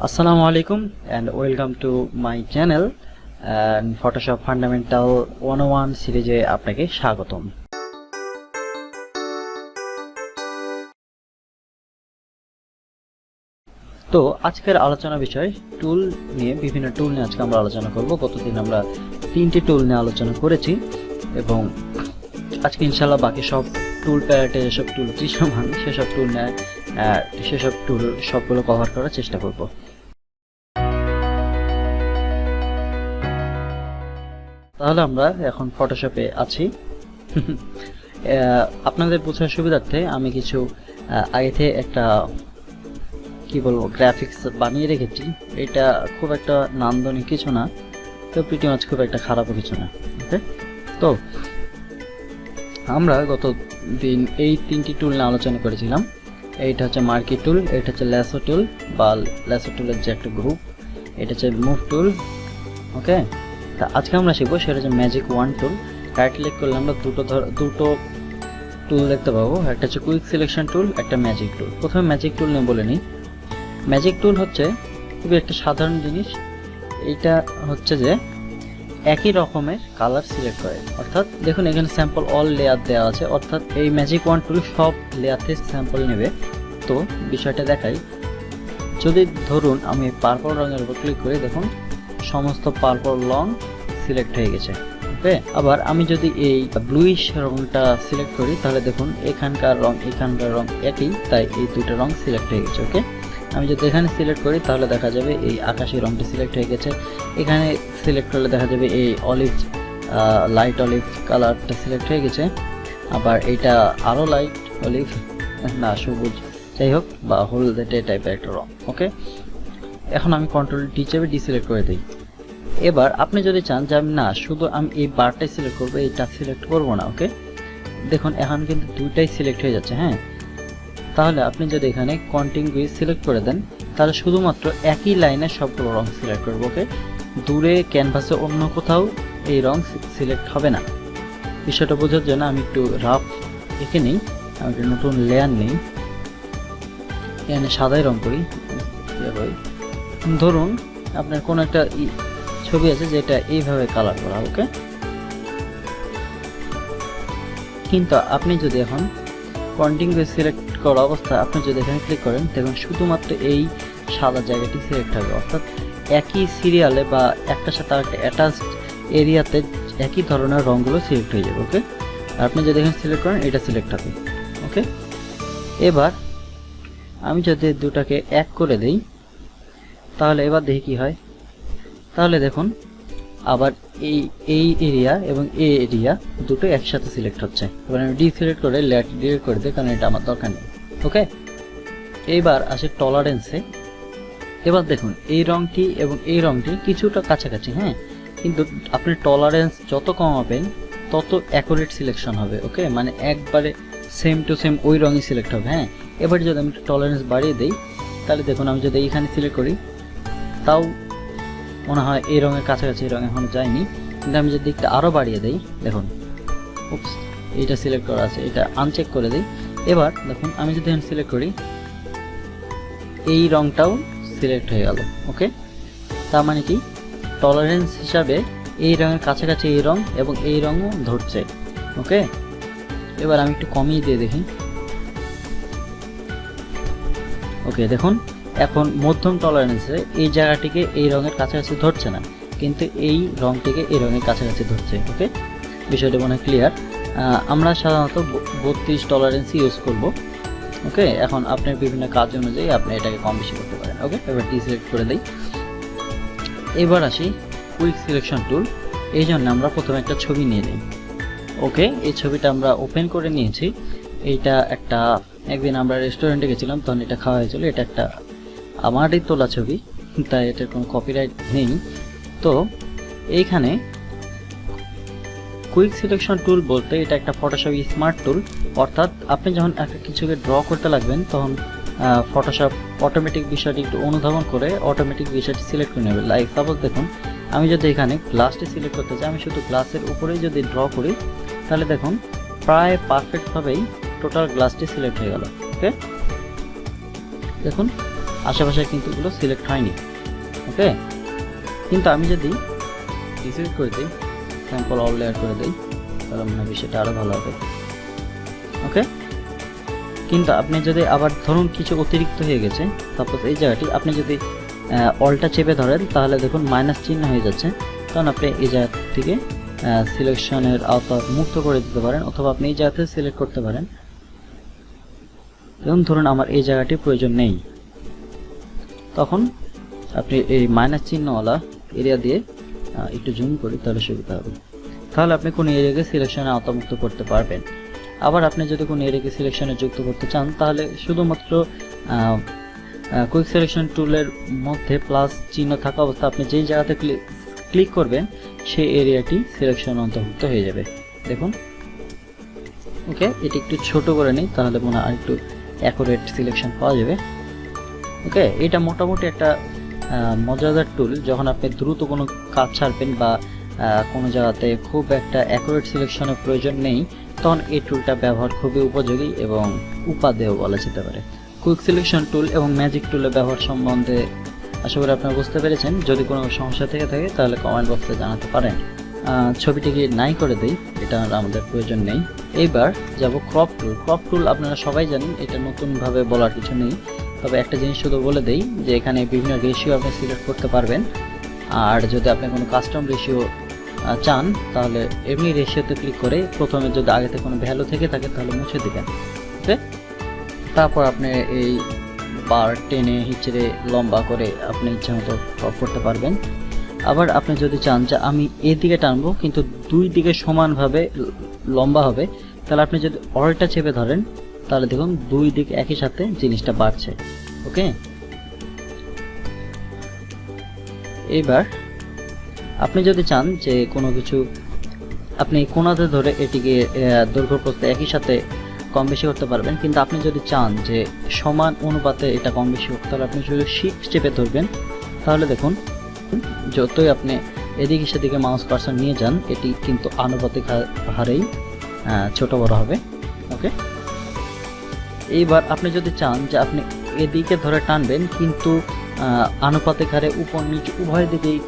Assalamu alaikum and welcome to my channel, and Photoshop Fundamental 101 সিরিজে আপনাকে স্বাগতম। তো আজকের আলোচনা বিষয় টুল নিয়ে, বিভিন্ন টুল নিয়ে আজকে আমরা আলোচনা করব। গতদিন আমরা তিনটি টুল নিয়ে আলোচনা করেছি এবং আজকে ইনশাল্লাহ বাকি সব টুল প্যারেটে যেসব টুল দৃশ্যমান সেসব টুল নিয়ে সেসব টুল সবগুলো কভার করার চেষ্টা করব। তাহলে আমরা এখন ফটোশপে আছি। আপনাদের বোঝার সুবিধার্থে আমি কিছু আগে একটা, কি বলব গ্রাফিক্স বানিয়ে রেখেছি। এটা খুব একটা নান্দনিক কিছু না, তো পিটি মাছ খুব একটা খারাপও কিছু না ওকে তো, আমরা গত দিন এই তিনটি টুল নিয়ে আলোচনা করেছিলাম। এইটা হচ্ছে মার্কি টুল এটা হচ্ছে ল্যাসো টুল বা ল্যাসো টুলের যে একটা গ্রুপ এটা হচ্ছে মুভ টুল ওকে তা আজকে আমরা শিখব, সেটা হচ্ছে magic wand tool right click করলে আমরা দুটো ধর, দুটো টুল দেখতে পাবো। একটা হচ্ছে কুইক সিলেকশন টুল একটা ম্যাজিক টুল প্রথমে ম্যাজিক টুল নিয়ে বলে নিই। ম্যাজিক টুল হচ্ছে খুবই একটা সাধারণ জিনিস। এইটা হচ্ছে যে একই রকমের কালার সিলেক্ট করে। অর্থাৎ দেখুন, এখানে স্যাম্পল অল লেয়ার দেওয়া আছে। অর্থাৎ এই ম্যাজিক ওয়ান টুল সব লেয়ারতে স্যাম্পল নেবে। তো বিষয়টা দেখাই। যদি ধরুন, আমি পার্পল রঙের উপর ক্লিক করি, দেখুন সমস্ত পার্পল রং সিলেক্ট হয়ে গেছে ওকে আবার আমি যদি এই ব্লুইশ রংটা সিলেক্ট করি, তাহলে দেখুন এখানকার রং এখানকার রং একই, তাই এই দুটো রং সিলেক্ট হয়ে গেছে ওকে আমি যদি এখানে সিলেক্ট করি, তাহলে দেখা যাবে এই আকাশি রংটা সিলেক্ট হয়ে গেছে। এখানে সিলেক্ট করলে দেখা যাবে এই অলিভ লাইট অলিভ কালারটা সিলেক্ট হয়ে গেছে। আবার এটা আরও লাইট অলিভ না সবুজ, যাই হোক, বা হলদেটে টাইপের একটা রং ওকে এখন আমি কন্ট্রোল ডি চেপে ডিসিলেক্ট করে দিই। এবার আপনি যদি চান যে আমি না, শুধু আমি এই বারটাই সিলেক্ট করব এইটা সিলেক্ট করব না ওকে দেখুন, এখন কিন্তু দুইটাই সিলেক্ট হয়ে যাচ্ছে হ্যাঁ? তাহলে আপনি যদি এখানে কন্টিনিউ সিলেক্ট করে দেন, তাহলে শুধুমাত্র একই লাইনে সবগুলো রং সিলেক্ট করব ওকে দূরে ক্যানভাসে অন্য কোথাও এই রং সিলেক্ট হবে না। বিষয়টা বোঝার জন্য আমি একটু রাফ এঁকে নিই, আমি একটা নতুন লেয়ার নিই। এখানে সাদাই রং করি। ধরুন, আপনার কোনো একটা ছবি আছে যেটা এইভাবে কালার করা ওকে কিন্তু আপনি যদি এখন কন্টিনিউ সিলেক্ট করা অবস্থা, আপনি যদি এখানে ক্লিক করেন দেখুন শুধুমাত্র এই সাদা জায়গাটি সিলেক্ট হবে। অর্থাৎ একই সিরিয়ালে বা একটা সাথে আরেকটা অ্যাটাচড এরিয়াতে একই ধরনের রঙগুলো সিলেক্ট হয়ে যাবে ওকে আর আপনি যদি এখানে সিলেক্ট করেন, এটা সিলেক্ট হবে ওকে এবার আমি যদি দুটাকে এক করে দেই তাহলে এবার দেখি কি হয়। তাহলে দেখুন, আবার এই এই এরিয়া এবং এই এরিয়া দুটো একসাথে সিলেক্ট হচ্ছে। এবার আমি ডিসিলেক্ট করে লেট ডিলিট করে দিই, কারণ এটা আমার দরকার নেই। ওকে এইবার আসে টলারেন্সে এবার দেখুন, এই রংটি এবং এই রংটি কিছুটা কাছাকাছি হ্যাঁ? কিন্তু আপনি টলারেন্স যত কমাবেন, তত অ্যাকুরেট সিলেকশন হবে ওকে মানে একবারে সেম টু সেম ওই রঙই সিলেক্ট হবে হ্যাঁ? এবার যদি আমি টলারেন্স বাড়িয়ে দিই, তাহলে দেখুন, আমি যদি এইখানে সিলেক্ট করি তাও মনে হয় এই রঙের কাছাকাছি এই রঙ এখনও যায়নি। কিন্তু আমি যদি দিকটা আরও বাড়িয়ে দিই, দেখুন। উপস এইটা সিলেক্ট করা আছে, এটা আনচেক করে দিই। এবার দেখুন, আমি যদি এখন সিলেক্ট করি, এই রংটাও সিলেক্ট হয়ে গেল ওকে তার মানে কি? টলারেন্স হিসাবে এই রঙের কাছাকাছি এই রঙ এবং এই রঙও ধরছে ওকে এবার আমি একটু কমিয়ে দিয়ে দেখি। ওকে দেখুন। এখন মধ্যম টলারেন্সে এই জায়গাটিকে এই রঙের কাছাকাছি ধরছে না। কিন্তু এই রংটিকে এই রঙের কাছাকাছি ধরছে ওকে বিষয়টা মনে ক্লিয়ার আমরা সাধারণত বত্রিশ টলারেন্স ইউজ করব ওকে এখন আপনার বিভিন্ন কাজ অনুযায়ী আপনি এটাকে কম বেশি করতে পারেন ওকে এবার ডিসিলেক্ট করে দিই। এবার আসি কুইক সিলেকশন টুল এই জন্য আমরা প্রথমে একটা ছবি নিয়ে নিই ওকে এই ছবিটা আমরা ওপেন করে নিয়েছি। এইটা একটা, একদিন আমরা রেস্টুরেন্টে গেছিলাম, তখন এটা খাওয়া হয়েছিল, এটা একটা আমারই তোলা ছবি, তাই এটার কোনো কপিরাইট নেই। তো, এইখানে কুইক সিলেকশন টুল বলতে এটা একটা ফটোশপ স্মার্ট টুল অর্থাৎ আপনি যখন একটা কিছুকে ড্র করতে লাগবেন, তখন ফটোশপ অটোমেটিক বিষয়টি একটু অনুধাবন করে অটোমেটিক বিষয়টি সিলেক্ট করে নেবে লাইক সাপোজ দেখুন, আমি যদি এখানে গ্লাসটি সিলেক্ট করতে চাই, আমি শুধু গ্লাসের উপরেই যদি ড্র করি, তাহলে দেখুন, প্রায় পারফেক্টভাবেই টোটাল গ্লাসটি সিলেক্ট হয়ে গেল। ওকে দেখুন আশেপাশে কিন্তু এগুলো সিলেক্ট হয়নি ওকে কিন্তু আমি যদি ডিসিলেক্ট করে দিই স্যাম্পল অল লেয়ার করে দিই, তাহলে মনে হয় বিষয়টা আরও ভালো হবে ওকে কিন্তু আপনি যদি আবার ধরুন কিছু অতিরিক্ত হয়ে গেছে সাপোজ এই জায়গাটি আপনি যদি অলটা চেপে ধরেন, তাহলে দেখুন মাইনাস চিহ্ন হয়ে যাচ্ছে। তখন আপনি এই জায়গা থেকে সিলেকশনের আওতা মুক্ত করে দিতে পারেন, অথবা আপনি এই জায়গাতে সিলেক্ট করতে পারেন। যেমন ধরুন আমার এই জায়গাটি প্রয়োজন নেই। তখন আপনি এই মাইনাস চিহ্নওয়ালা এরিয়া দিয়ে একটু জুম করি, তাহলে সুবিধা হবে। তাহলে আপনি কোন এরিয়াকে সিলেকশনে আওতামুক্ত করতে পারবেন। আবার আপনি যদি কোনো এরিয়াকে সিলেকশনে যুক্ত করতে চান, তাহলে শুধুমাত্র কুইক সিলেকশন টুলের মধ্যে প্লাস চিহ্ন থাকা অবস্থা আপনি যেই জায়গাতে ক্লিক করবেন, সেই এরিয়াটি সিলেকশন অন্তর্ভুক্ত হয়ে যাবে। দেখুন। ওকে এটি একটু ছোট করে নিই, তাহলে মনে হয় আরেকটু অ্যাকুরেট সিলেকশন পাওয়া যাবে। ওকে এটা মোটামুটি একটা মজাদার টুল যখন আপনি দ্রুত কোনো কাজ ছাড়বেন বা কোনো জায়গাতে খুব একটা অ্যাকুরেট সিলেকশনের প্রয়োজন নেই, তখন এই টুলটা ব্যবহার খুবই উপযোগী এবং উপাদেয় বলা যেতে পারে। কুইক সিলেকশন টুল এবং ম্যাজিক টুলের ব্যবহার সম্বন্ধে আশা করি আপনারা বুঝতে পেরেছেন। যদি কোনো সমস্যা থেকে থাকে, তাহলে কমেন্ট বক্সে জানাতে পারেন। ছবিটিকে নাই করে দিই, এটা আমাদের প্রয়োজন নেই। এইবার যাব ক্রপ টুল ক্রপ টুল আপনারা সবাই জানেন, এটা নতুনভাবে বলার কিছু নেই। তবে একটা জিনিস শুধু বলে দেই যে এখানে বিভিন্ন রেশিও আপনি সিলেক্ট করতে পারবেন। আর যদি আপনি কোনো কাস্টম রেশিও চান, তাহলে এমনি রেশিওতে ক্লিক করে প্রথমে যদি আগে থেকে কোনো ভ্যালু থেকে থাকে, তাহলে মুছে দেবেন। ওকে তারপর আপনি এই বার টেনে হিচড়ে লম্বা করে আপনি ইচ্ছা মতো করতে পারবেন। আবার আপনি যদি চান যে আমি এদিকে টানবো, কিন্তু দুই দিকে সমানভাবে লম্বা হবে, তাহলে আপনি যদি অলটা চেপে ধরেন তাহলে দেখুন, দুই দিক একই সাথে জিনিসটা বাড়ছে, ওকে? এইবার আপনি যদি চান যে কোনো কিছু, আপনি কোনাতে ধরে এটিকে দৈর্ঘ্য প্রস্থ একই সাথে কম বেশি করতে পারবেন, কিন্তু আপনি যদি চান যে সমান অনুপাতে এটা কম বেশি হোক, তাহলে আপনি শুধু শিফট চেপে ধরবেন। তাহলে দেখুন, যতই আপনি এদিকে সেদিকে মাউস পার্সন নিয়ে যান, এটি কিন্তু আনুপাতিক হারেই ছোট বড় হবে, ওকে? এইবার আপনি যদি চান যে আপনি এদিকে ধরে টানবেন, কিন্তু আনুপাতিক হারে উপর নিচে উভয় দিকেই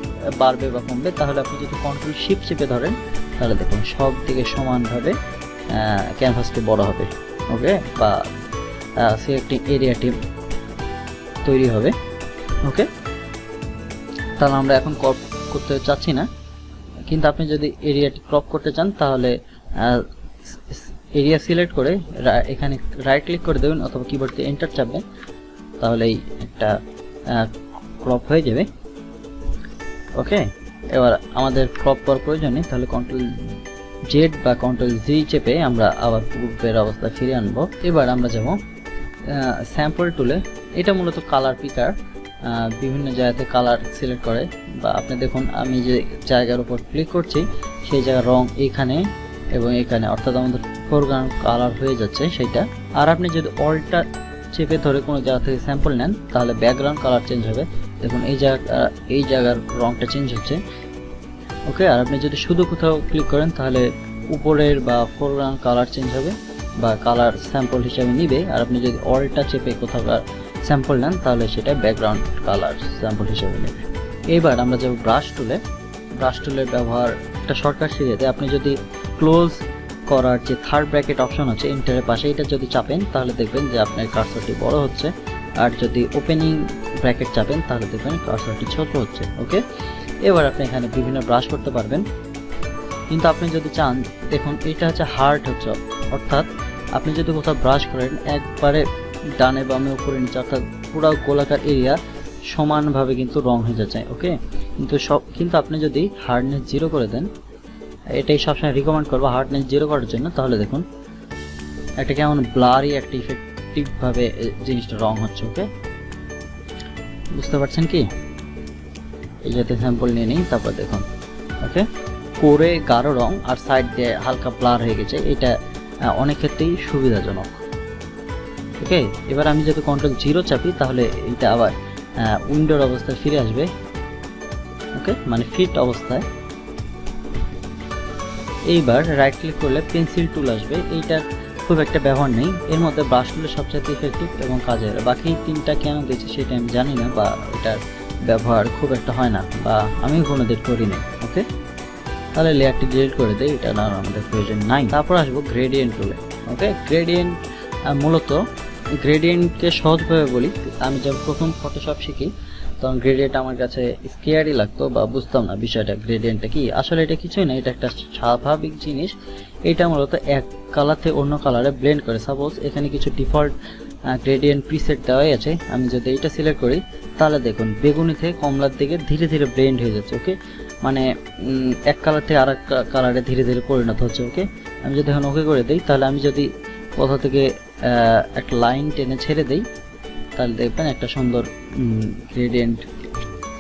বাড়বে বা কমবে, তাহলে আপনি যদি কন্ট্রোল শিফট চেপে ধরেন, তাহলে দেখুন সব দিকে সমানভাবে ক্যানভাসটি বড় হবে ওকে বা সিলেক্টিং এরিয়াটি তৈরি হবে ওকে তাহলে আমরা এখন ক্রপ করতে চাচ্ছি না, কিন্তু আপনি যদি এরিয়াটি ক্রপ করতে চান, তাহলে এরিয়া সিলেক্ট করে এখানে রাইট ক্লিক করে দেবেন অথবা কিবোর্ড এন্টার চাপবেন। তাহলেই একটা ক্রপ হয়ে যাবে। ওকে? এবার আমাদের ক্রপ করার প্রয়োজন তাহলে কন্ট্রোল জেড বা কন্ট্রোল জি চেপে আমরা আবার পূর্বের অবস্থা ফিরে আনব। এবার আমরা যাব স্যাম্পল টুলে এটা মূলত কালার পিকার বিভিন্ন জায়গাতে কালার সিলেক্ট করে। বা আপনি দেখুন, আমি যে জায়গার উপর ক্লিক করছি, সেই জায়গার রং এখানে এবং এখানে। অর্থাৎ আমাদের ফোরগ্রাউন্ড কালার হয়ে যাচ্ছে সেটা আর আপনি যদি অলটা চেপে ধরে কোনো জায়গা থেকে স্যাম্পল নেন, তাহলে ব্যাকগ্রাউন্ড কালার চেঞ্জ হবে। দেখুন, এই জায়গা, এই জায়গার রংটা চেঞ্জ হচ্ছে। ওকে আর আপনি যদি শুধু কোথাও ক্লিক করেন, তাহলে উপরের বা ফোরগ্রাউন্ড কালার চেঞ্জ হবে বা কালার স্যাম্পল হিসাবে নিবে। আর আপনি যদি অলটা চেপে কোথাও স্যাম্পল নেন, তাহলে সেটা ব্যাকগ্রাউন্ড কালার স্যাম্পল হিসাবে নেবে। এইবার আমরা যাব ব্রাশ টুলে ব্রাশ টুলের ব্যবহার একটা শর্টকাট সিরিয়াতে। আপনি যদি ক্লোজ করার যে থার্ড ব্র্যাকেট অপশন আছে এন্টারের পাশে এটা যদি চাপেন, তাহলে দেখবেন যে আপনার কার্সরটি বড় হচ্ছে। আর যদি ওপেনিং ব্র্যাকেট চাপেন, তাহলে দেখবেন কার্সরটি ছোট হচ্ছে ওকে এবার আপনি এখানে বিভিন্ন ব্রাশ করতে পারবেন। কিন্তু আপনি যদি চান, দেখুন, এটা হচ্ছে হার্ড হচ্ছে, অর্থাৎ আপনি যদি কোথাও ব্রাশ করেন, একবারে ডানে বামে উপরে নিচে, অর্থাৎ পুরো গোলাকার এরিয়া সমানভাবে কিন্তু রং হয়ে যাচ্ছে ওকে কিন্তু সব, কিন্তু আপনি যদি হার্ডনেস জিরো করে দেন এটাই সবসময় রিকমেন্ড করব হার্ডনেস জিরো করার জন্য। তাহলে দেখুন, একটা কেমন ব্লারি একটা ইফেক্টিভভাবে জিনিসটা রং হচ্ছে ওকে বুঝতে পারছেন কি? এই যাতে স্যাম্পল নিয়ে নিই, তারপর দেখুন ওকে করে গাঢ় রং আর সাইড দিয়ে হালকা ব্লার হয়ে গেছে, এটা অনেক ক্ষেত্রেই সুবিধাজনক ওকে এবার আমি যদি কন্ট্রোল জিরো চাপি, তাহলে এটা আবার উইন্ডোর অবস্থায় ফিরে আসবে ওকে মানে ফিট অবস্থায়। এইবার রাইট ক্লিক করলে পেন্সিল টুল আসবে। এইটার খুব একটা ব্যবহার নেই। এর মধ্যে ব্রাশ টুলের সবচেয়ে ইফেক্টিভ এবং কাজের। বাকি তিনটা কেন দিয়েছি সেটা আমি জানি না বা এটার ব্যবহার খুব একটা হয় না বা আমিও কোনো দিন করি না ওকে তাহলে লেয়ারটি ডিলিট করে দেই, এটা না আমাদের প্রয়োজন নাই। তারপর আসব গ্রেডিয়েন্ট টুলে ওকে গ্রেডিয়েন্ট মূলত গ্রেডিয়েন্টকে সহজভাবে বলি, আমি যখন প্রথম ফটোশপ শিখি তখন গ্রেডিয়েন্ট আমার কাছে স্কেয়ারই লাগতো বা বুঝতাম না বিষয়টা গ্রেডিয়েন্টটা কি। আসলে এটা কিছুই না, এটা একটা স্বাভাবিক জিনিস। এটা মূলত এক কালার থেকে অন্য কালারে ব্লেন্ড করে। সাপোজ এখানে কিছু ডিফল্ট গ্রেডিয়েন্ট প্রিসেট দেওয়াই আছে। আমি যদি এটা সিলেক্ট করি, তাহলে দেখুন বেগুনি থেকে কমলার দিকে ধীরে ধীরে ব্লেন্ড হয়ে যাচ্ছে ওকে মানে এক কালার থেকে আর এক কালারে ধীরে ধীরে পরিণত হচ্ছে ওকে আমি যদি এখন ওকে করে দিই, তাহলে আমি যদি কোথাও থেকে একটা লাইন টেনে ছেড়ে দেই তাহলে দেখবেন একটা সুন্দর গ্রেডিয়েন্ট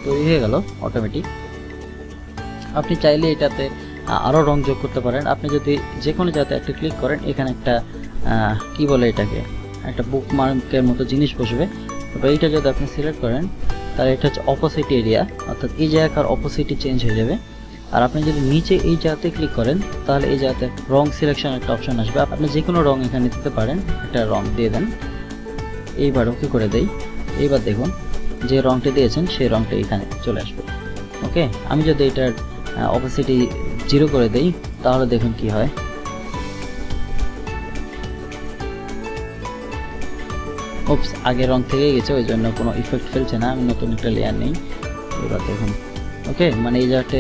তৈরি হয়ে গেল অটোমেটিক আপনি চাইলে এটাতে আহ, আরও রং যোগ করতে পারেন। আপনি যদি যে কোনো জায়গাতে একটা ক্লিক করেন এখানে একটা কি বলে এটাকে? একটা বুক মার্কের মতো জিনিস বসবে। তবে এইটা যদি আপনি সিলেক্ট করেন তাহলে এটা হচ্ছে অপোজিট এরিয়া অর্থাৎ এই জায়গাকার অপোজিটই চেঞ্জ হয়ে যাবে। আর আপনি যদি নিচে এই জায়গাতে ক্লিক করেন তাহলে এই জায়গাতে রং সিলেকশন একটা অপশন আসবে। আপনি যে কোনো রং এখানে দিতে পারেন একটা রং দিয়ে দেন। এইবার ওকে করে দেই। এইবার দেখুন, যে রংটা দিয়েছেন সেই রংটা এখানে চলে আসবে। ওকে আমি যদি এটার অপোসিটি জিরো করে দেই, তাহলে দেখুন কি হয়। ওপস আগের রং থেকে গেছে, ওই জন্য কোনো ইফেক্ট ফেলছে না, আমি নতুন একটা লেয়ার নেই। এবার দেখুন। ওকে মানে এই জায়গাতে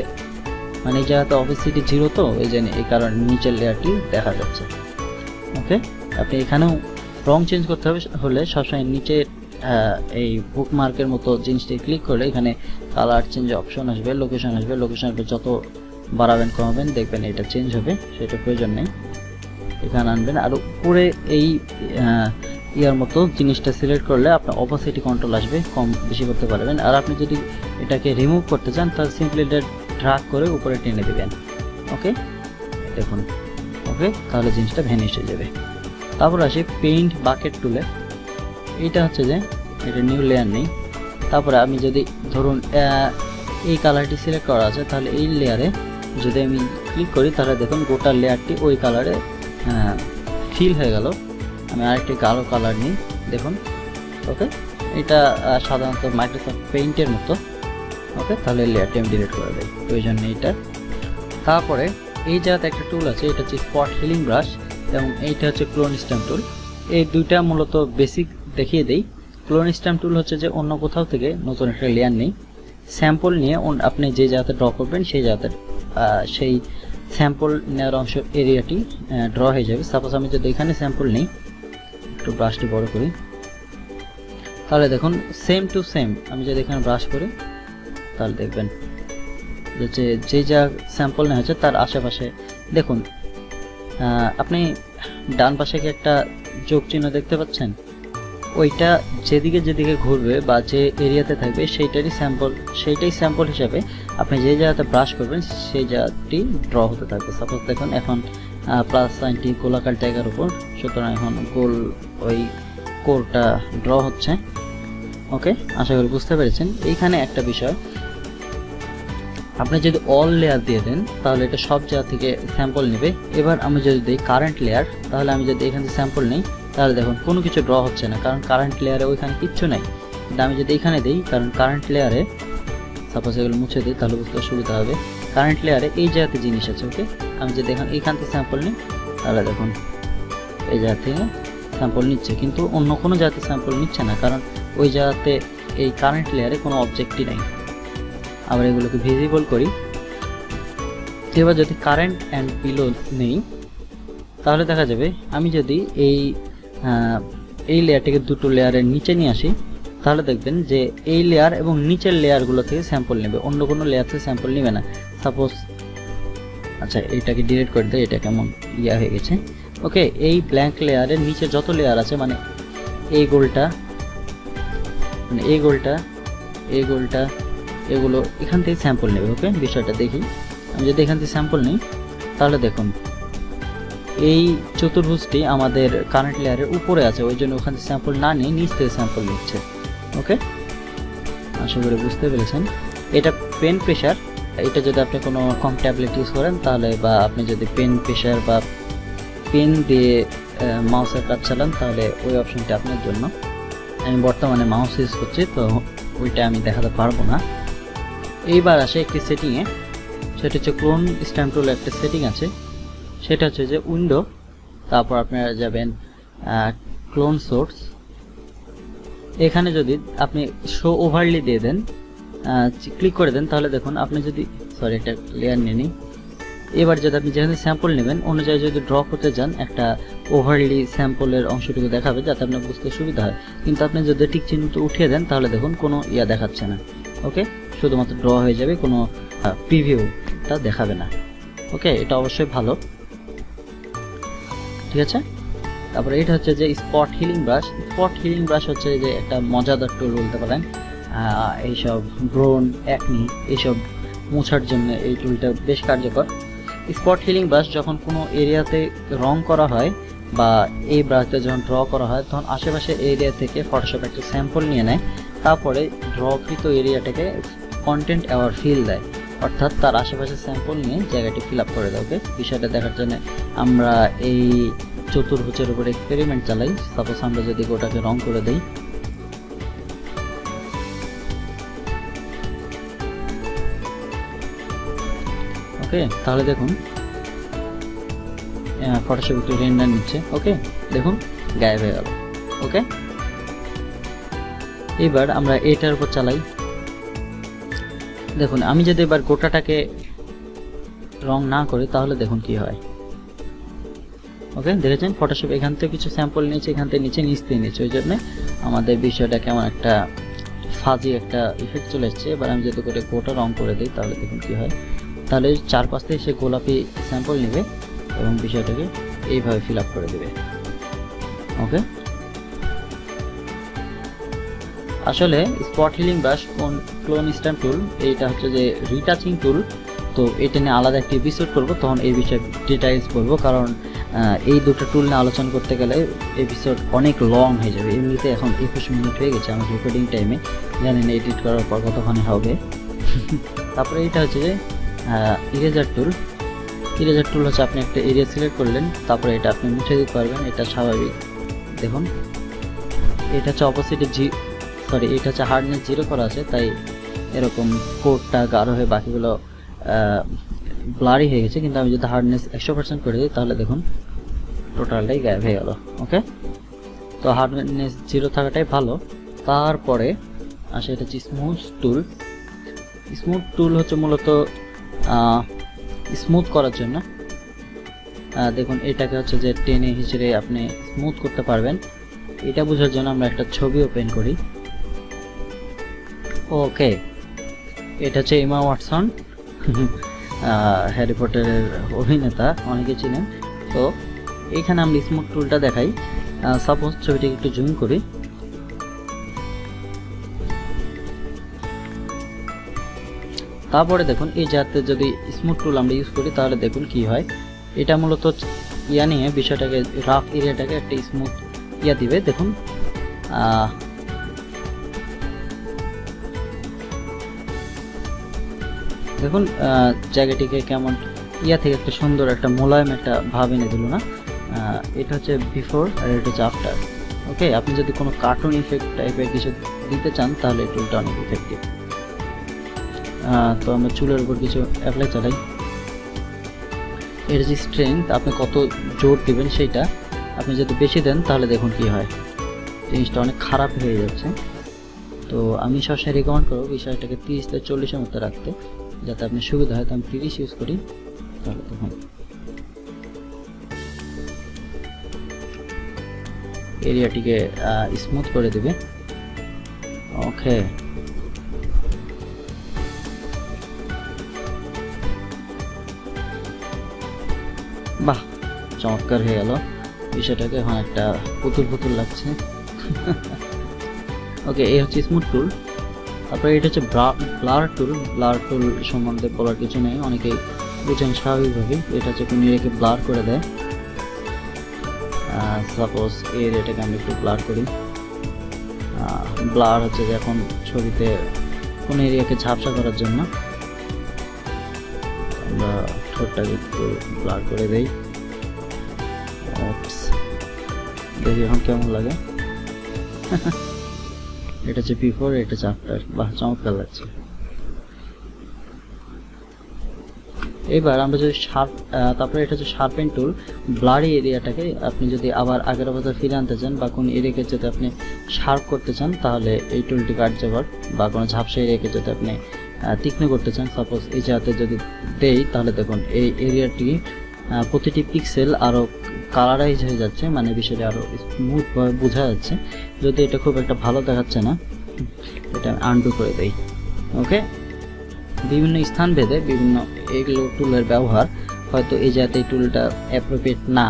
মানে এই জায়গাতে অপোসিটি জিরো তো, ওই জন্য এই কারণে নিচের লেয়ারটি দেখা যাচ্ছে। ওকে আপনি এখানেও রং চেঞ্জ করতে হবে হলে সবসময় নিচে এই বুকমার্কের মতো জিনিসটি ক্লিক করলে এখানে কালার চেঞ্জ অপশন আসবে লোকেশন আসবে। লোকেশন আসবে যত বাড়াবেন, কমাবেন, দেখবেন এটা চেঞ্জ হবে, সেটা প্রয়োজন নেই। এখানে আনবেন। আর উপরে এই ইয়ার মতো জিনিসটা সিলেক্ট করলে আপনার অপোসিটি কন্ট্রোল আসবে, কম বেশি করতে পারবেন। আর আপনি যদি এটাকে রিমুভ করতে চান, তাহলে সিম্পলি এটা ড্রাগ করে উপরে টেনে দেবেন। ওকে দেখুন। ওকে তাহলে জিনিসটা ভ্যানিশ হয়ে যাবে। তারপর আসি পেইন্ট বাকেট টুলে এইটা হচ্ছে যে, এটা নিউ লেয়ার নেই। তারপরে আমি যদি ধরুন এই কালারটি সিলেক্ট করা আছে, তাহলে এই লেয়ারে যদি আমি ক্লিক করি, তাহলে দেখুন গোটা লেয়ারটি ওই কালারে ফিল হয়ে গেল। আমি আরেকটি কালো কালার নিই, দেখুন। ওকে এটা সাধারণত মাইক্রোসফট পেইন্টের মতো। ওকে তাহলে লেয়ারটি আমি ডিলিট করে দিই। ওই জন্য এটা। তারপরে এই জায়গাতে একটা টুল আছে, এটা হচ্ছে স্পট হিলিং ব্রাশ এবং এইটা হচ্ছে ক্লোন স্ট্যাম্প টুল এই দুইটা মূলত বেসিক দেখিয়ে দেই। ক্লোন স্ট্যাম্প টুল হচ্ছে যে অন্য কোথাও থেকে নতুন একটা লেয়ার নেই। স্যাম্পল নিয়ে আপনি যে জায়গাতে ড্র করবেন, সেই জায়গাতে সেই স্যাম্পল নেওয়ার অংশ এরিয়াটি ড্র হয়ে যাবে। সাপোজ আমি যদি এখানে স্যাম্পল নেই, একটু ব্রাশটি বড় করি। তাহলে দেখুন সেম টু সেম আমি যদি এখানে ব্রাশ করি, তাহলে দেখবেন যে যে- যে স্যাম্পল নেওয়া হচ্ছে তার আশেপাশে দেখুন আপনি ডান পাশে কি একটা যোগ চিহ্ন দেখতে পাচ্ছেন? ওইটা যেদিকে যেদিকে ঘুরবে বা যে এরিয়াতে থাকবে সেইটারই স্যাম্পল সেইটাই স্যাম্পল হিসাবে আপনি যে জায়গাতে ব্রাশ করবেন সেই জায়গাটি ড্র হতে থাকবে। সাপোজ দেখুন, এখন প্লাস সাইনটি গোলাকার জায়গার উপর, সুতরাং এখন গোল ওই কোরটা ড্র হচ্ছে। ওকে আশা করি বুঝতে পেরেছেন। এইখানে একটা বিষয় আপনি যদি অল লেয়ার দিয়ে দেন, তাহলে এটা সব জায়গা থেকে স্যাম্পল নেবে। এবার আমি যদি দিই কারেন্ট লেয়ার তাহলে আমি যদি এখান থেকে স্যাম্পল নিই, তাহলে দেখুন কোনো কিছু ড্র হচ্ছে না, কারণ কারেন্ট লেয়ারে ওইখানে কিচ্ছু নাই। কিন্তু আমি যদি এখানে দিই, কারণ কারেন্ট লেয়ারে সাপোজ এগুলো মুছে দিই, তাহলে বুঝতে সুবিধা হবে। কারেন্ট লেয়ারে এই জায়গাতে জিনিস আছে ওকে আমি যদি এখন এইখান থেকে স্যাম্পল নিই, তাহলে দেখুন এই জায়গা থেকে স্যাম্পল নিচ্ছে। কিন্তু অন্য কোনো জায়গাতে স্যাম্পল নিচ্ছে না, কারণ ওই জায়গাতে এই কারেন্ট লেয়ারে কোনো অবজেক্টই নেই। আবার এগুলোকে ভিজিবল করি। এবার যদি কারেন্ট অ্যান্ড বিলো নেই, তাহলে দেখা যাবে আমি যদি এই এই লেয়ারটিকে দুটো লেয়ারের নিচে নিয়ে আসি, তাহলে দেখবেন যে এই লেয়ার এবং নিচের লেয়ারগুলো থেকে স্যাম্পল নেবে। অন্য কোনো লেয়ার থেকে স্যাম্পল নেবে না। সাপোজ আচ্ছা এইটাকে ডিলিট করে দেয় এটা কেমন ইয়া হয়ে গেছে। ওকে এই ব্ল্যাঙ্ক লেয়ারের নিচে যত লেয়ার আছে মানে এই গোলটা মানে এই গোলটা এই গোলটা এগুলো এখান থেকে স্যাম্পল নেবে ওকে বিষয়টা দেখি। আমি যদি এখান থেকে স্যাম্পল নিই, তাহলে দেখুন, এই চতুর্ভুজটি আমাদের কারেন্ট লেয়ারের উপরে আছে, ওই জন্য ওখান থেকে স্যাম্পল না নিয়ে নিচ থেকে স্যাম্পল নিচ্ছে ওকে আশা করি বুঝতে পেরেছেন। এটা পেন প্রেশার এটা যদি আপনি কোনো কম ট্যাবলেট ইউজ করেন, তাহলে বা আপনি যদি পেন প্রেশার বা পেন দিয়ে মাউসের কাজ চালান, তাহলে ওই অপশনটি আপনার জন্য। আমি বর্তমানে মাউস ইউজ করছি, তো ওইটা আমি দেখাতে পারব না। এইবার আসে একটি সেটিংয়ে সেটা হচ্ছে ক্লোন স্ট্যাম্প টুল একটা সেটিং আছে। সেটা হচ্ছে যে উইন্ডো তারপর আপনারা যাবেন ক্লোন সোর্স এখানে যদি আপনি শো ওভারলি দিয়ে দেন ক্লিক করে দেন, তাহলে দেখুন আপনি যদি সরি একটা লেয়ার নিয়ে নিই। এবার যদি আপনি যেখানে স্যাম্পল নেবেন, অনুযায়ী যদি ড্র করতে যান, একটা ওভারলি স্যাম্পলের অংশটুকু দেখাবে, যাতে আপনার বুঝতে সুবিধা হয়। কিন্তু আপনি যদি টিক চিহ্নটা উঠিয়ে দেন, তাহলে দেখুন কোনো ইয়া দেখাচ্ছে না। ওকে শুধুমাত্র ড্র হয়ে যাবে, কোনো প্রিভিউটা দেখাবে না। ওকে এটা অবশ্যই ভালো। ঠিক আছে? তারপরে এটা হচ্ছে যে spot healing brush spot healing brush হচ্ছে যে একটা মজাদার টুল বলতে পারেন। এইসব ব্রোন অ্যাকনি এইসব মোছার জন্য এই টুলটা বেশ কার্যকর। স্পট হিলিং ব্রাশ যখন কোনো এরিয়াতে রং করা হয় বা এই ব্রাশটা যখন ড্র করা হয়, তখন আশেপাশে এরিয়া থেকে ফটোশপ একটা স্যাম্পল নিয়ে নেয়। তারপরে ড্রকৃত এরিয়াটাকে কন্টেন্ট অ্যাওয়ার ফিল দেয়। অর্থাৎ তার আশেপাশে স্যাম্পল নিয়ে জায়গাটি ফিল আপ করে দেয় ওকে বিষয়টা দেখার জন্য আমরা এই চতুর্ভুজের উপর এক্সপেরিমেন্ট চালাই। সাপোজ আমরা যদি ওটাকে রং করে দিই। ওকে তাহলে দেখুন ফটোশপ একটু রেন্ডার নিচ্ছে ওকে দেখুন, গায়েব হয়ে গেল ওকে এবার আমরা এটার উপর চালাই। দেখুন, আমি যদি এবার গোটাটাকে রং না করি, তাহলে দেখুন কি হয়। ওকে, দেখেছেন? ফটোশপ এখান থেকে কিছু স্যাম্পল নিয়েছে, এখান থেকে নিচে, নিচ থেকে নিচে। ওই জন্য আমাদের বিষয়টা কেমন একটা ফাজি একটা ইফেক্ট চলে এসছে। এবার আমি যদি করে গোটা রং করে দিই, তাহলে দেখুন কি হয়। তাহলে চারপাশ থেকে সে গোলাপি স্যাম্পল নেবে এবং বিষয়টাকে এইভাবে ফিল আপ করে দেবে। ওকে? আসলে স্পট হিলিং কোন ক্লোন স্ট্যাম্প টুল এইটা হচ্ছে যে রিটাচিং টুল তো এটা নিয়ে আলাদা একটি এপিসোড করব, তখন এই বিষয়ে ডিটেইলস বলব, কারণ এই দুটো টুল নিয়ে আলোচনা করতে গেলে এপিসোড অনেক লং হয়ে যাবে। এমনিতে এখন একুশ মিনিট হয়ে গেছে আমার রেকর্ডিং টাইমে জানি না এডিট করার পর কতক্ষণে হবে। তারপরে এটা হচ্ছে যে ইরেজার টুল ইরেজার টুল হচ্ছে আপনি একটা এরিয়া সিলেক্ট করলেন, তারপরে এটা আপনি মুছে দিতে পারবেন, এটা স্বাভাবিক। দেখুন, এটা হচ্ছে অপোজিটে জি সরি, এটা হচ্ছে হার্ডনেস জিরো করা আছে, তাই এরকম কোডটা গাঢ় হয়ে বাকিগুলো ব্লারি হয়ে গেছে, কিন্তু আমি যদি হার্ডনেস একশো পার্সেন্ট করে দিই, তাহলে দেখুন টোটালটাই গায়েব হয়ে গেল ওকে তো হার্ডনেস জিরো থাকাটাই ভালো। তারপরে আসে এটা হচ্ছে স্মুথ টুল স্মুথ টুল হচ্ছে মূলত স্মুথ করার জন্য। দেখুন, এটাকে হচ্ছে যে টেনে হিসেবে আপনি স্মুথ করতে পারবেন। এটা বোঝার জন্য আমরা একটা ছবি ওপেন করি। ওকে এটা হচ্ছে ইমা ওয়াটসন হ্যারি পটারের অভিনেতা, অনেকে চিনেন। তো এখানে আমরা স্মুথ টুলটা দেখাই। সাপোজ ছবিটাকে একটু জুম করি। তারপরে দেখুন, এই যাতে যদি স্মুথ টুল আমরা ইউজ করি, তাহলে দেখুন কি হয়। এটা মূলত ইয়া নিয়ে বিষয়টাকে রাফ এরিয়াটাকে একটা স্মুথ ইয়া দিবে। দেখুন দেখুন জায়গাটিকে কেমন, ইয়া থেকে একটা সুন্দর একটা মোলায়েম, একটা ভাব এনে দিল না? এটা হচ্ছে বিফোর আর এটা হচ্ছে আফটার ওকে আপনি যদি কোনো কার্টুন ইফেক্ট টাইপের কিছু দিতে চান, তাহলে টুলটা অনেক ইফেক্টিভ তো আমরা চুলের উপর কিছু অ্যাপ্লাই চালাই। এর যে স্ট্রেংথ আপনি কত জোর দিবেন সেইটা আপনি যদি বেশি দেন, তাহলে দেখুন কি হয়। জিনিসটা অনেক খারাপ হয়ে যাচ্ছে। তো আমি সবসময় রেকমেন্ড করব বিষয়টাকে তিরিশ থেকে চল্লিশের মধ্যে রাখতে। যাতে আপনি সুবিধা হয়, তো আমি তিরিশ ইউজ করি। তাহলে তো তখন এরিয়াটিকে স্মুথ করে দেবে। ওকে বাহ, চমৎকার হয়ে গেল। বিষয়টাকে এখন একটা পুতুল পুতুল লাগছে। ওকে এই হচ্ছে স্মুথ টুল তারপরে এটা হচ্ছে ব্লার টুল ব্লার টুল সম্বন্ধে বলার কিছু নেই, অনেকেই বুঝেন স্বাভাবিকভাবে এটা হচ্ছে কোনো এরিয়াকে ব্লার করে দেয়। সাপোজ এই এরিয়াটাকে আমি একটু ব্লার করি। ব্লার হচ্ছে যে এখন ছবিতে কোনো এরিয়াকে ঝাপসা করার জন্য আমরা ঠোঁটটাকে একটু ব্লার করে দেই। দেখি এখন কেমন লাগে। এটা হচ্ছে বিফোর এটা হচ্ছে আফটার বাহ, চমৎকার লাগছে। এবার আমরা যদি শার্প তারপরে এটা হচ্ছে শার্পেন টুল ব্লারি এরিয়াটাকে আপনি যদি আবার আগের অবস্থায় ফিরে আনতে চান বা কোন এরিয়াকে যদি আপনি শার্প করতে চান, তাহলে এই টুলটি কার্যকর বা কোনো ঝাপসা এরিয়াকে যদি আপনি তীক্ষ্ণ করতে চান সাপোজ এই জায়গাতে যদি দেই, তাহলে দেখুন এই এরিয়াটি প্রতিটি পিক্সেল আরও কালারাইজ হয়ে যাচ্ছে মানে বিষয়টা আরও স্মুথভাবে বোঝা যাচ্ছে। যদি এটা খুব একটা ভালো দেখাচ্ছে না, এটা আমি আনডু করে দেই। ওকে বিভিন্ন স্থান ভেদে বিভিন্ন এগুলো টুলের ব্যবহার, হয়তো এই জায়গাতে টুলটা অ্যাপ্রোপ্রিয়েট না,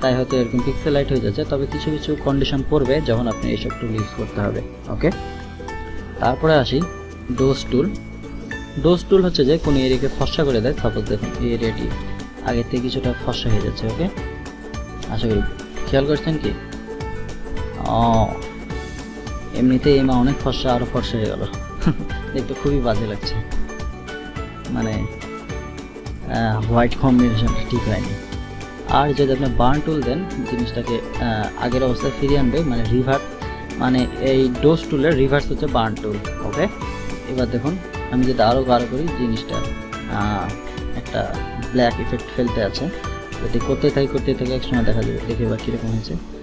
তাই হয়তো এরকম পিক্সেলাইট হয়ে যাচ্ছে, তবে কিছু কিছু কন্ডিশন পড়বে যখন আপনি এইসব টুল ইউজ করতে হবে। ওকে তারপরে আসি ডোজ টুল ডোজ টুল হচ্ছে যে কোনো এরিয়াকে ফর্সা করে দেয় সাপোজ দেখুন এই এরিয়াটি আগে থেকে কিছুটা ফর্সা হয়ে যাচ্ছে ওকে আশা করি খেয়াল করছেন কি? ও এমনিতে মা অনেক ফর্সা আরও ফর্সা হয়ে গেল। দেখতে খুবই বাজে লাগছে। মানে হোয়াইট কম্বিনেশনটা ঠিক হয়নি। আর যদি আপনি বার্ন টুল দেন, জিনিসটাকে আগের অবস্থায় ফিরিয়ে আনবে মানে রিভার্স মানে এই ডোজ টুলের রিভার্স হচ্ছে বার্ন টুল ওকে এবার দেখুন, আমি যদি আরও গাঢ় করি, জিনিসটা একটা ব্ল্যাক ইফেক্ট ফেলতে আছে। যদি করতে থাকি করতে থাকি, এক সময় দেখা যাবে, দেখে এবার কীরকম হয়েছে।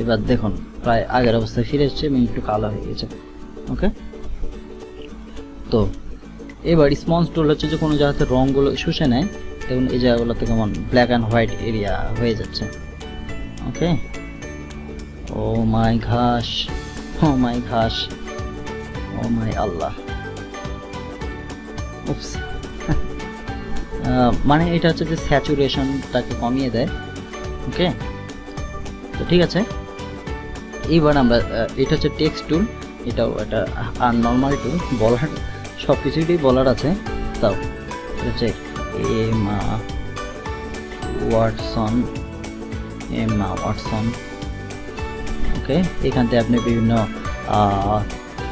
এবার দেখুন, প্রায় আগের অবস্থায় ফিরে এসছে এবং একটু কালো হয়ে গেছে। ওকে তো, এবার স্পঞ্জ টুল হচ্ছে যে কোনো জায়গাতে রঙগুলো শুষে নেয়। দেখুন, এই জায়গাগুলোতে কেমন ব্ল্যাক অ্যান্ড হোয়াইট এরিয়া হয়ে যাচ্ছে। ওকে ও মাই ঘাস ও মাই ঘাস ও মাই আল্লাহ মানে এটা হচ্ছে যে স্যাচুরেশনটাকে কমিয়ে দেয়। ওকে তো ঠিক আছে? এইবার আমরা এটা হচ্ছে টেক্সট টুল এটাও একটা আর নর্মাল টুল বলার সব কিছুই বলার আছে। তাও, এটা হচ্ছে এমা ওয়াটসন এমা ওয়াটসন ওকে এখান থেকে আপনি বিভিন্ন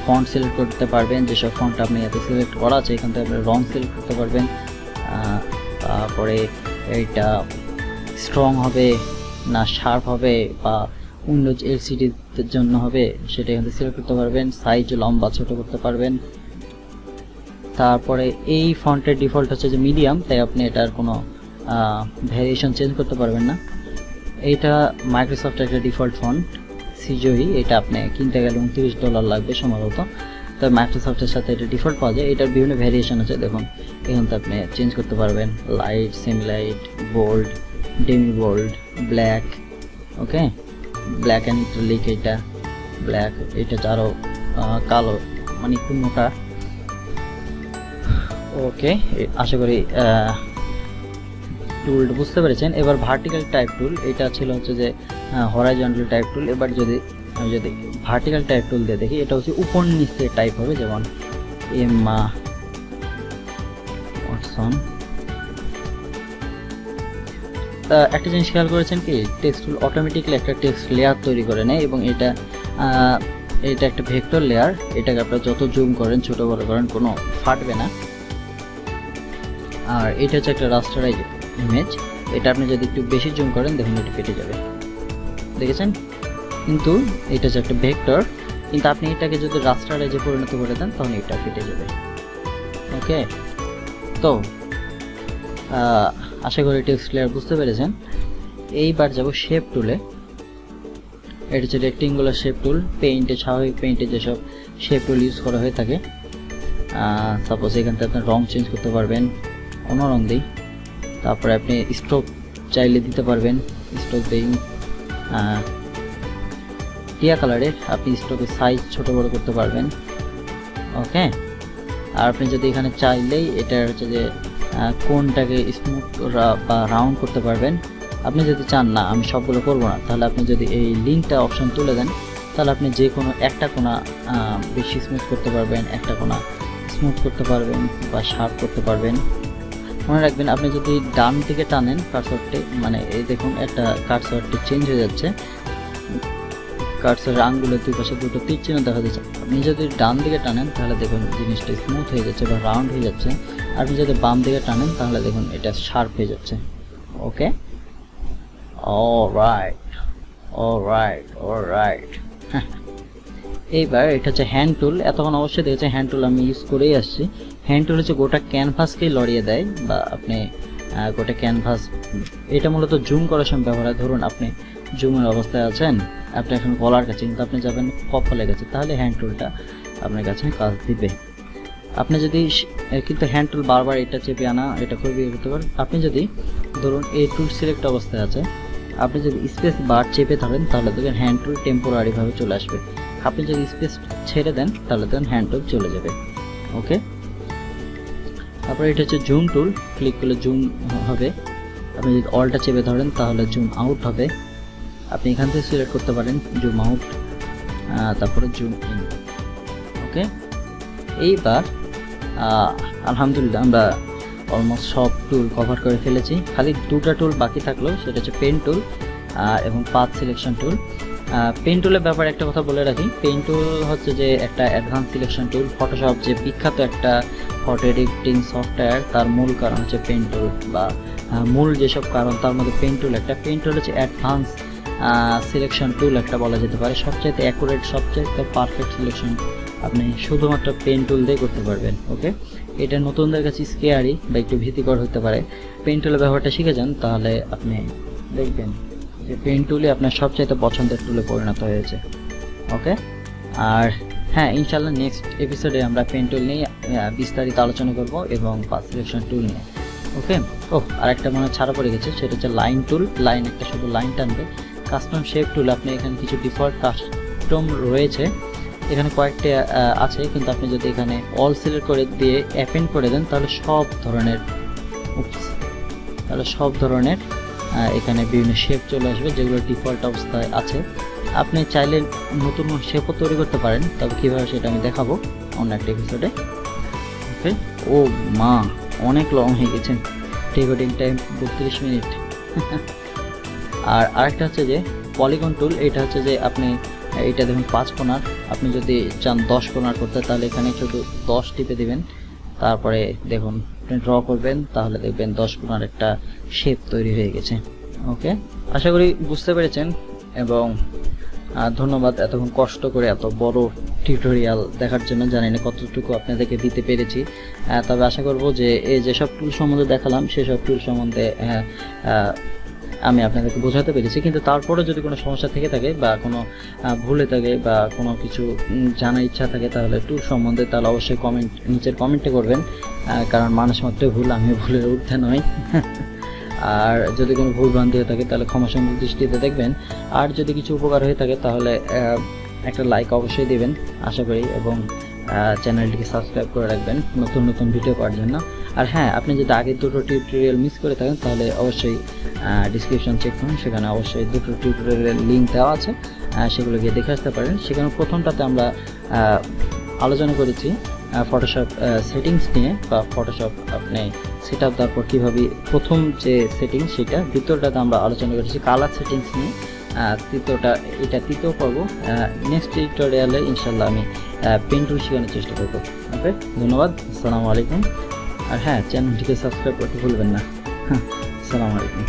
ফন্ট সিলেক্ট করতে পারবেন, যেসব ফন্ট আপনি এতে সিলেক্ট করা আছে, এখান থেকে আপনি রং সিলেক্ট করতে পারবেন। তারপরে এইটা স্ট্রং হবে না শার্প হবে বা উইন্ডোজ এলসিডির জন্য হবে, সেটা এখান সিলেক্ট করতে পারবেন সাইজ লম্বা ছোট করতে পারবেন। তারপরে এই ফন্টের ডিফল্ট হচ্ছে যে মিডিয়াম তাই আপনি এটার কোনো ভ্যারিয়েশন চেঞ্জ করতে পারবেন না। এইটা মাইক্রোসফটের একটা ডিফল্ট ফন্ট সিজোই এটা আপনি কিনতে গেলে উনত্রিশ ডলার লাগবে সম্ভবত। তো মাইক্রোসফটের সাথে এটা ডিফল্ট পাওয়া যায়, এটার বিভিন্ন ভ্যারিয়েশন আছে, দেখুন। এখান থেকে আপনি চেঞ্জ করতে পারবেন light semi light bold demi bold black okay black and leak এটা ব্ল্যাক এটা আরও কালো মানে একটু মোটা। ওকে আশা করি টুল বুঝতে পেরেছেন। এবার ভার্টিক্যাল টাইপ টুল এটা ছিল হচ্ছে যে হরাইজন্টাল টাইপ টুল এবার যদি, আমি যদি ভার্টিক্যাল টাইপ টুল দিয়ে দেখি, এটা হচ্ছে উপর নিচে টাইপ হবে, যেমন এমা ওয়াটসন। একটা জিনিস খেয়াল করেছেন কি? টেক্সট টুল অটোমেটিক্যালি একটা টেক্সট লেয়ার তৈরি করে নেয় এবং এটা এটা একটা ভেক্টর লেয়ার এটাকে আপনারা যত জুম করেন, ছোট বড় করেন, কোনো ফাটবে না। আর এটা হচ্ছে একটা রাস্টারাইজ ইমেজ এটা আপনি যদি একটু বেশি জুম করেন, দেখুন এটা কেটে যাবে। দেখেছেন? কিন্তু এটা হচ্ছে একটা ভেক্টর কিন্তু আপনি এটাকে যদি রাস্টারাইজে পরিণত করে দেন তখন এটা কেটে যাবে। ওকে তো আশা করি টেক্সট লেয়ার বুঝতে পেরেছেন। এইবার যাব শেপ টুলে এটা হচ্ছে রেক্টেঙ্গুলার শেপ টুল পেইন্টে স্বাভাবিক পেইন্টে যেসব শেপ টুল ইউজ করা হয়ে থাকে। সাপোজ এখান থেকে আপনি রং চেঞ্জ করতে পারবেন, অন্য রং দিই। তারপরে আপনি স্ট্রোক চাইলে দিতে পারবেন স্ট্রোক দিই। টিয়া কালারের আপনি স্ট্রোকের সাইজ ছোট বড় করতে পারবেন। ওকে আর আপনি যদি এখানে চাইলেই এটা হচ্ছে যে কোনটাকে স্মুথ বা রাউন্ড করতে পারবেন, আপনি যদি চান, না, আমি সবগুলো করব না, তাহলে আপনি যদি এই লিঙ্কটা অপশন তুলে দেন, তাহলে আপনি যে কোনো একটা কোনা বেশি স্মুথ করতে পারবেন, একটা কোনা স্মুথ করতে পারবেন বা শার্প করতে পারবেন। মনে রাখবেন, আপনি যদি ডান দিকে টানেন কার্সরটি মানে এই দেখুন, একটা কার্সরটি চেঞ্জ হয়ে যাচ্ছে কার্সরের আঙ্গুলের দুই পাশে দুটো তীর চিহ্ন দেখা যাচ্ছে। আপনি যদি ডান দিকে টানেন, তাহলে দেখুন জিনিসটা স্মুথ হয়ে যাচ্ছে বা রাউন্ড হয়ে যাচ্ছে। আপনি যদি বাম দিকে টানেন, তাহলে দেখুন এটা শার্প হয়ে যাচ্ছে। ওকে রাইট অলরাইট অলরাইট এইবার এটা হচ্ছে হ্যান্ড টুল এতক্ষণ অবশ্যই দেখেছে হ্যান্ড টুল আমি ইউজ করেই আসছি। হ্যান্ড টুল হচ্ছে গোটা ক্যানভাসকেই লড়িয়ে দেয় বা আপনি গোটা ক্যানভাস এটা মূলত জুম করার সময় ব্যবহার হয়। ধরুন আপনি জুমের অবস্থায় আছেন। আপনি এখন গলার কাছে, কিন্তু আপনি যাবেন কপালের কাছে তাহলে হ্যান্ড টুলটা আপনার কাছে কাজ দিবে। আপনি যদি কিন্তু হ্যান্ড টুল বারবার এটা চেপে আনা, এটা খুবই ইয়ে করতে পারেন। আপনি যদি ধরুন এই টুল সিলেক্ট অবস্থায় আছে, আপনি যদি স্পেস বার চেপে ধরেন, তাহলে দেখবেন হ্যান্ড টুল টেম্পোরারি ভাবে চলে আসবে। আপনি যদি স্পেস ছেড়ে দেন, তাহলে দেখবেন হ্যান্ড টুল চলে যাবে। ওকে তারপরে এটা হচ্ছে জুম টুল ক্লিক করলে জুম হবে। আপনি যদি অলটা চেপে ধরেন, তাহলে জুম আউট হবে। আপনি এখান থেকে সিলেক্ট করতে পারেন জুম আউট তারপরে জুম ইন ওকে এইবার আলহামদুলিল্লাহ আমরা অলমোস্ট সব টুল কভার করে ফেলেছি। খালি দুটা টুল বাকি থাকল, সেটা হচ্ছে পেন টুল এবং পাথ সিলেকশন টুল পেন টুলের ব্যাপারে একটা কথা বলে রাখি। পেন টুল হচ্ছে যে একটা অ্যাডভান্স সিলেকশন টুল ফটোশপ যে বিখ্যাত একটা ফটো এডিটিং সফটওয়্যার তার মূল কারণ হচ্ছে পেন টুল বা মূল যেসব কারণ, তার মধ্যে পেন টুল একটা। পেন টুল হচ্ছে অ্যাডভান্স সিলেকশন টুল একটা বলা যেতে পারে। সবচাইতে অ্যাকুরেট সবচাইতে পারফেক্ট সিলেকশন আপনি শুধুমাত্র পেন টুল দিয়ে করতে পারবেন ওকে এটা নতুনদের কাছে স্কেয়ারি বা একটু ভীতিকর হতে পারে। পেন টুলের ব্যবহারটা শিখে যান, তাহলে আপনি দেখবেন যে পেন টুলই আপনার সবচাইতে পছন্দের টুলে পরিণত হয়েছে ওকে আর হ্যাঁ ইনশাল্লাহ নেক্সট এপিসোডে আমরা পেন টুল নিয়ে বিস্তারিত আলোচনা করব এবং সিলেকশন টুল নিয়ে ওকে ও আরেকটা মনে হয় ছাড়া পড়ে গেছে, সেটা হচ্ছে লাইন টুল লাইন একটা শুধু লাইন টানবে। কাস্টম শেপ টুল আপনি এখানে কিছু ডিফল্ট কাস্টম রয়েছে। এখানে কয়েকটা আছে কিন্তু আপনি যদি এখানে অল সিলেক্ট করে দিয়ে অ্যাপেন্ড করে দেন তাহলে সব ধরনের তাহলে সব ধরনের এখানে বিভিন্ন শেপ চলে আসবে যেগুলো ডিফল্ট অবস্থায় আছে। আপনি চাইলে নতুন শেপও তৈরি করতে পারেন তবে কীভাবে সেটা আমি দেখাবো অন্য একটা এপিসোডে ওকে। ও মা অনেক লং হয়ে গেছে। রেকর্ডিং টাইম বত্রিশ মিনিট। আর আরেকটা হচ্ছে যে পলিগন টুল এটা হচ্ছে যে আপনি এটা দেখুন পাঁচ কোণার আপনি যদি চান দশ কোণার করতে, তাহলে এখানে শুধু দশ টিপে দিবেন। তারপরে দেখুন, আপনি ড্র করবেন, তাহলে দেখবেন দশ কোণার একটা শেপ তৈরি হয়ে গেছে। ওকে আশা করি বুঝতে পেরেছেন, এবং ধন্যবাদ এতক্ষণ কষ্ট করে এত বড় টিউটোরিয়াল দেখার জন্য। জানি না কতটুকু আপনাদেরকে দিতে পেরেছি। তবে আশা করব যে, এই যেসব টুল সম্বন্ধে দেখালাম, সেসব টুল সম্বন্ধে আমি আপনাদেরকে বোঝাতে পেরেছি, কিন্তু তারপরে যদি কোনো সমস্যা থেকে থাকে বা কোনো ভুলে থাকে বা কোনো কিছু জানার ইচ্ছা থাকে তাহলে টুল সম্বন্ধে তাহলে অবশ্যই কমেন্ট নিচের কমেন্টে করবেন। কারণ মানুষ মাত্রই ভুল আমি ভুলের ঊর্ধ্বে নয় আর যদি কোনো ভুল ভ্রান্তি হয়ে থাকে তাহলে ক্ষমা সুন্দর দৃষ্টিতে দেখবেন। আর যদি কিছু উপকার হয়ে থাকে তাহলে একটা লাইক অবশ্যই দেবেন, আশা করি। এবং চ্যানেলটিকে সাবস্ক্রাইব করে রাখবেন নতুন নতুন ভিডিও পাওয়ার জন্য। আর হ্যাঁ আপনি যদি আগের দুটো টিউটোরিয়াল মিস করে থাকেন, তাহলে অবশ্যই ডিসক্রিপশন চেক করুন। সেখানে অবশ্যই দুটো টিউটোরিয়ালের লিঙ্ক দেওয়া আছে। সেগুলো গিয়ে দেখে আসতে পারেন। সেখানে প্রথমটাতে আমরা আলোচনা করেছি ফটোশপ সেটিংস নিয়ে বা ফটোশপ আপনি সেট আপ দেওয়ার পর কীভাবে প্রথম যে সেটিংস সেটা। দ্বিতীয়টাতে আমরা আলোচনা করেছি কালার সেটিংস নিয়ে। তৃতীয়টা, এটা তৃতীয় পর্ব। নেক্সট টিউটোরিয়ালে ইনশাল্লাহ আমি পেন্টুল শেখানোর চেষ্টা করব। ওকে, ধন্যবাদ, আসসালামু আলাইকুম। আর হ্যাঁ চ্যানেলটিকে সাবস্ক্রাইব করতে ভুলবেন না। হ্যাঁ আসসালামু আলাইকুম।